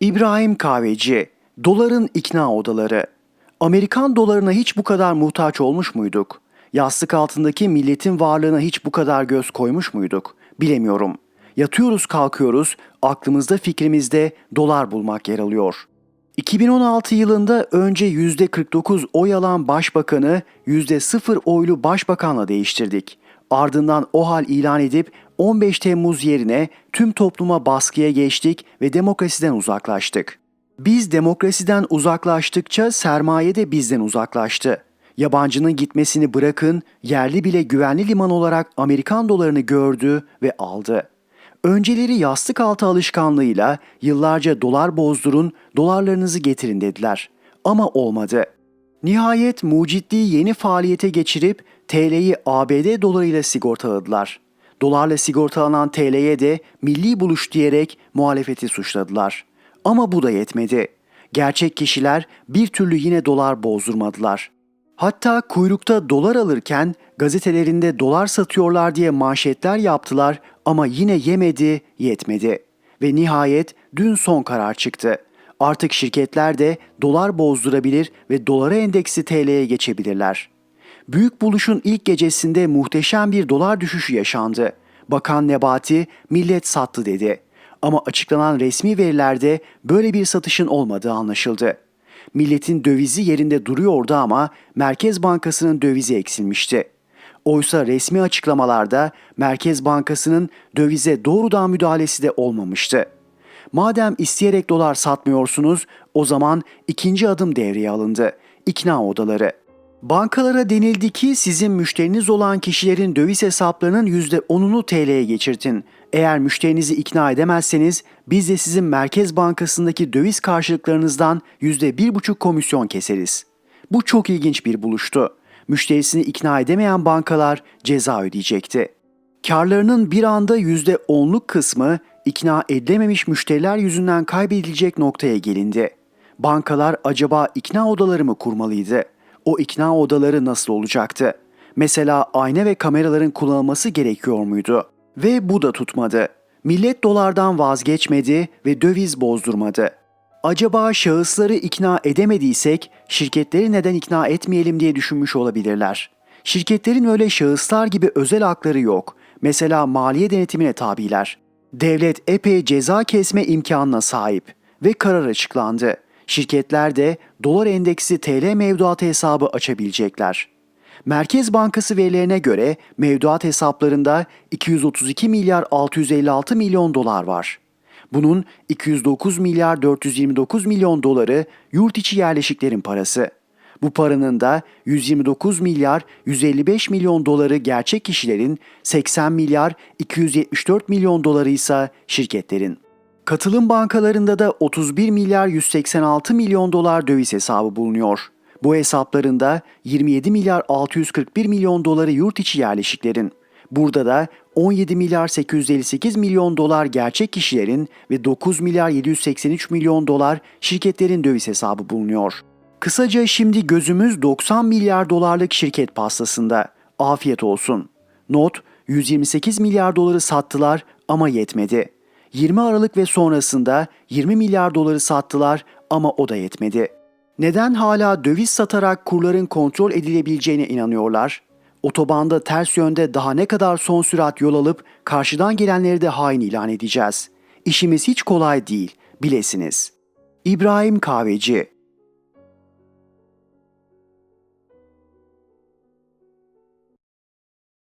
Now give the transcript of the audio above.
İbrahim Kahveci, Doların ikna odaları. Amerikan dolarına hiç bu kadar muhtaç olmuş muyduk? Yastık altındaki milletin varlığına hiç bu kadar göz koymuş muyduk? Bilemiyorum. Yatıyoruz kalkıyoruz, aklımızda fikrimizde dolar bulmak yer alıyor. 2016 yılında önce %49 oy alan başbakanı %0 oylu başbakanla değiştirdik. Ardından o hal ilan edip 15 Temmuz yerine tüm topluma baskıya geçtik ve demokrasiden uzaklaştık. Biz demokrasiden uzaklaştıkça sermaye de bizden uzaklaştı. Yabancının gitmesini bırakın, yerli bile güvenli liman olarak Amerikan dolarını gördü ve aldı. Önceleri yastık altı alışkanlığıyla yıllarca dolar bozdurun, dolarlarınızı getirin dediler. Ama olmadı. Nihayet mucitliği yeni faaliyete geçirip TL'yi ABD dolarıyla sigortaladılar. Dolarla sigortalanan TL'ye de milli buluş diyerek muhalefeti suçladılar. Ama bu da yetmedi. Gerçek kişiler bir türlü yine dolar bozdurmadılar. Hatta kuyrukta dolar alırken gazetelerinde dolar satıyorlar diye manşetler yaptılar ama yine yemedi, yetmedi. Ve nihayet dün son karar çıktı. Artık şirketler de dolar bozdurabilir ve dolara endeksi TL'ye geçebilirler. Büyük buluşun ilk gecesinde muhteşem bir dolar düşüşü yaşandı. Bakan Nebati millet sattı dedi. Ama açıklanan resmi verilerde böyle bir satışın olmadığı anlaşıldı. Milletin dövizi yerinde duruyordu ama Merkez Bankası'nın dövizi eksilmişti. Oysa resmi açıklamalarda Merkez Bankası'nın dövize doğrudan müdahalesi de olmamıştı. Madem isteyerek dolar satmıyorsunuz, o zaman ikinci adım devreye alındı. İkna odaları. Bankalara denildi ki sizin müşteriniz olan kişilerin döviz hesaplarının %10'unu TL'ye geçirtin. Eğer müşterinizi ikna edemezseniz biz de sizin Merkez Bankası'ndaki döviz karşılıklarınızdan %1,5 komisyon keseriz. Bu çok ilginç bir buluştu. Müşterisini ikna edemeyen bankalar ceza ödeyecekti. Karlarının bir anda %10'luk kısmı ikna edilememiş müşteriler yüzünden kaybedilecek noktaya gelindi. Bankalar acaba ikna odaları mı kurmalıydı? O ikna odaları nasıl olacaktı? Mesela ayna ve kameraların kullanılması gerekiyor muydu? Ve bu da tutmadı. Millet dolardan vazgeçmedi ve döviz bozdurmadı. Acaba şahısları ikna edemediysek şirketleri neden ikna etmeyelim diye düşünmüş olabilirler. Şirketlerin öyle şahıslar gibi özel hakları yok. Mesela maliye denetimine tabiler. Devlet epey ceza kesme imkanına sahip ve karar açıklandı. Şirketler de dolar endeksi TL mevduat hesabı açabilecekler. Merkez Bankası verilerine göre mevduat hesaplarında 232 milyar 656 milyon dolar var. Bunun 209 milyar 429 milyon doları yurt içi yerleşiklerin parası. Bu paranın da 129 milyar 155 milyon doları gerçek kişilerin, 80 milyar 274 milyon doları ise şirketlerin. Katılım bankalarında da 31 milyar 186 milyon dolar döviz hesabı bulunuyor. Bu hesaplarında 27 milyar 641 milyon doları yurt içi yerleşiklerin. Burada da 17 milyar 858 milyon dolar gerçek kişilerin ve 9 milyar 783 milyon dolar şirketlerin döviz hesabı bulunuyor. Kısaca şimdi gözümüz 90 milyar dolarlık şirket pastasında. Afiyet olsun. Not 128 milyar doları sattılar ama yetmedi. 20 Aralık ve sonrasında 20 milyar doları sattılar ama o da yetmedi. Neden hala döviz satarak kurların kontrol edilebileceğine inanıyorlar? Otobanda ters yönde daha ne kadar son sürat yol alıp karşıdan gelenleri de hain ilan edeceğiz. İşimiz hiç kolay değil, bilesiniz. İbrahim Kahveci